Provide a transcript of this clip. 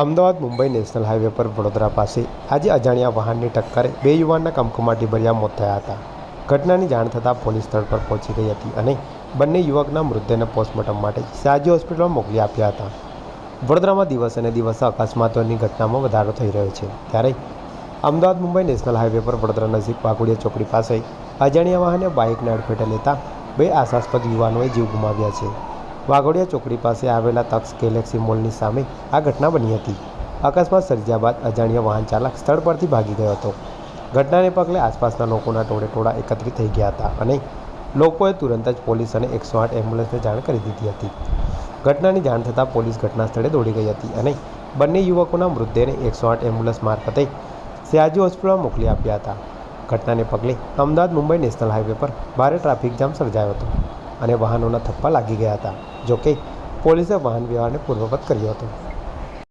Ahmedabad, Mumbai national highway પર વડોદરા પાસે આજે અજાણ્યા વાહનની ટક્કરે બે યુવાનના કમકમાટી ભર્યા મોત થયા હતા. ઘટનાની જાણ થતાં પોલીસ સ્થળ પર પહોંચી ગઈ હતી અને બંને યુવકના મૃતદેહને પોસ્ટમોર્ટમ માટે સાજી હોસ્પિટલમાં મોકલી આપ્યા હતા. વડોદરામાં દિવસ અને દિવસે અકસ્માતોની ઘટનામાં વધારો થઈ રહ્યો છે. ત્યારે અમદાવાદ, મુંબઈ નેશનલ હાઈવે પર વડોદરા નજીક વાઘોડિયા ચોકડી પાસે અજાણ્યા વાહને બાઇકને અડફેટે લેતા બે આશાસ્પદ યુવાનોએ જીવ ગુમાવ્યા છે. વાઘોડિયા ચોકડી પાસે આવેલા તક્ષ ગેલેક્સી મોલની સામે આ ઘટના બની હતી. અકસ્માત સર્જ્યા બાદ અજાણ્યા વાહન ચાલક સ્થળ પરથી ભાગી ગયો હતો. ઘટનાને પગલે આસપાસના લોકોના ટોળે ટોળા એકત્રિત થઈ ગયા હતા અને લોકોએ તુરંત જ પોલીસ અને એકસો આઠ એમ્બ્યુલન્સને જાણ કરી દીધી હતી. ઘટનાની જાણ થતાં પોલીસ ઘટના સ્થળે દોડી ગઈ હતી અને બંને યુવકોના મૃતદેહને એકસો આઠ એમ્બ્યુલન્સ મારફતે સયાજી હોસ્પિટલમાં મોકલી આપ્યા હતા. ઘટનાને પગલે અમદાવાદ મુંબઈ નેશનલ હાઈવે પર ભારે ટ્રાફિક જામ સર્જાયો હતો. અને વાહનોના થપ્પા લાગી ગયા હતા જોકે પોલીસે વાહન વ્યવહારને પૂર્વવત કર્યો હતો.